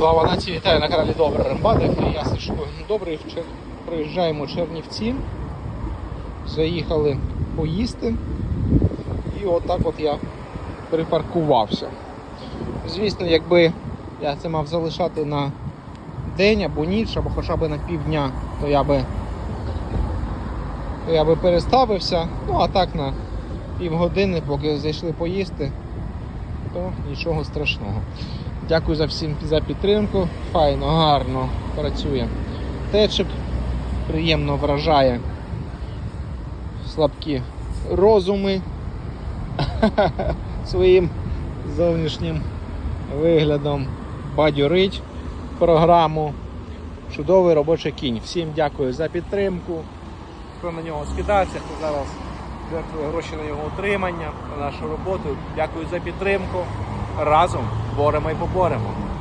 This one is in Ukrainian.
Слава нації, вітаю на каналі Добре Рембадик. Я Сашко Добрий. В Чер... Приїжджаємо Чернівці. Заїхали поїсти. І отак от я припаркувався. Звісно, якби я це мав залишати на день або ніч, або хоча б на півдня, то я би, то я би переставився. Ну а так на півгодини, поки зайшли поїсти, то нічого страшного. Дякую за всім за підтримку. Файно, гарно працює. Течик приємно вражає слабкі розуми своїм зовнішнім виглядом. Бадьорить програму. Чудовий робочий кінь. Всім дякую за підтримку. Хто на нього скидається, хто зараз жертвує гроші на його утримання, на нашу роботу. Дякую за підтримку. Разом bora mãe, bora mano.